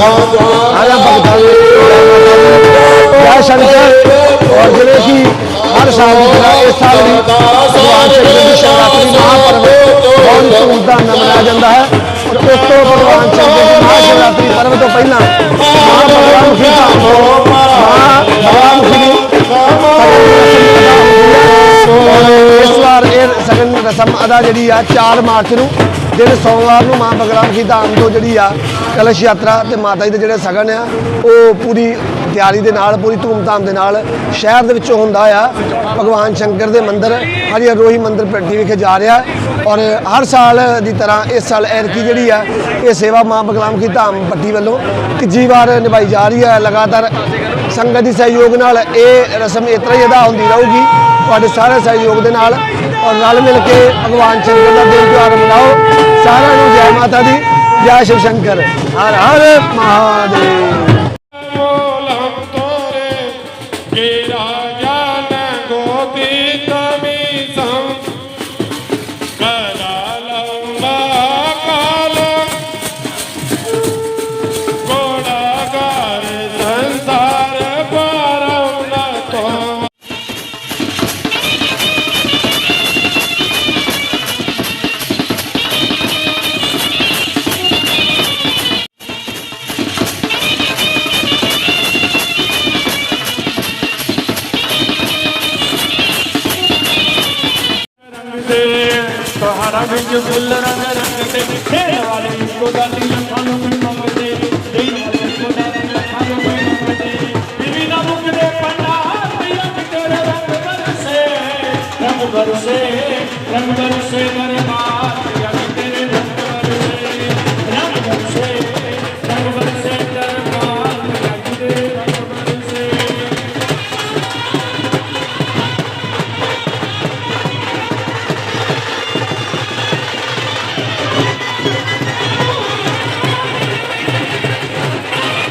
आया भगता जय शंकर और जिले की हर साल की तरह इस साल भी भगवान शंकर की शिवरात्रि महापर्व बहुत धूमधाम ਨਾਲ ਮਨਾਇਆ ਜਾਂਦਾ ਹੈ ਔਰ ਉਸ ਤੋਂ ਭਗਵਾਨ ਸ਼ੰਕਰ ਦੀ ਮਹਾਸ਼ਿਵਰਾਤਰੀ ਪਰਵ ਤੋਂ ਪਹਿਲਾਂ ਮਹਾਂ ਭਗਵਾਨ ਮੁਖੀ ਧਾਮ ਤੋਂ ਮਹਾਂ ਭਗਵਾਨ ਮੁਖੀ ਔਰ ਇਸ ਵਾਰ ਇਹ ਸਗਨ ਰਸਮ ਅਦਾ ਜਿਹੜੀ ਆ 4 ਮਾਰਚ ਨੂੰ ਜਿਹੜੇ ਸੋਮਵਾਰ ਨੂੰ ਮਾਂ ਬਗਰਾਮ ਕੀ ਧਾਮ ਤੋਂ ਜਿਹੜੀ ਆ ਕਲਸ਼ ਯਾਤਰਾ ਤੇ ਮਾਤਾ ਜੀ ਦੇ ਜਿਹੜੇ ਸਗਨ ਆ, ਉਹ ਪੂਰੀ ਤਿਆਰੀ ਦੇ ਨਾਲ, ਪੂਰੀ ਧੂਮਧਾਮ ਦੇ ਨਾਲ ਸ਼ਹਿਰ ਦੇ ਵਿੱਚੋਂ ਹੁੰਦਾ ਆ। ਭਗਵਾਨ ਸ਼ੰਕਰ ਦੇ ਮੰਦਿਰ, ਹਰੀ ਰੋਹੀ ਮੰਦਿਰ ਪੱਟੀ ਵਿਖੇ ਜਾ ਰਿਹਾ। ਔਰ ਹਰ ਸਾਲ ਦੀ ਤਰ੍ਹਾਂ ਇਸ ਸਾਲ ਐਰਕੀ ਜਿਹੜੀ ਆ, ਇਹ ਸੇਵਾ ਮਾਂ ਬਗਲਾਮ ਕੀ ਧਾਮ ਪੱਟੀ ਵੱਲੋਂ ਤੀਜੀ ਵਾਰ ਨਿਭਾਈ ਜਾ ਰਹੀ ਹੈ ਲਗਾਤਾਰ ਸੰਗਤ ਦੀ ਸਹਿਯੋਗ ਨਾਲ ਇਹ ਰਸਮ ਇਸ ਤਰ੍ਹਾਂ ਹੀ ਅਦਾ ਹੁੰਦੀ ਰਹੂਗੀ। ਤੁਹਾਡੇ ਸਾਰੇ ਸਹਿਯੋਗ ਦੇ ਨਾਲ ਔਰ ਰਲ ਮਿਲ ਕੇ ਭਗਵਾਨ ਸ਼ੰਕਰ ਦਾ ਦਿਨ ਤਿਉਹਾਰ ਮਨਾਓ। ਸਾਰਿਆਂ ਨੂੰ ਜੈ ਮਾਤਾ ਦੀ ਜੈ ਸ਼ਿਵ ਸ਼ੰਕਰ رنج گل رنگ رنگ تے کھیل والے کو گالی لکھاں میں مگتے دین کو دل لکھاں میں مگتے دیوی نہ مکھ دے پنا پیاں تیرے رنگ برسے رنگ برسے رنگ برسے دربار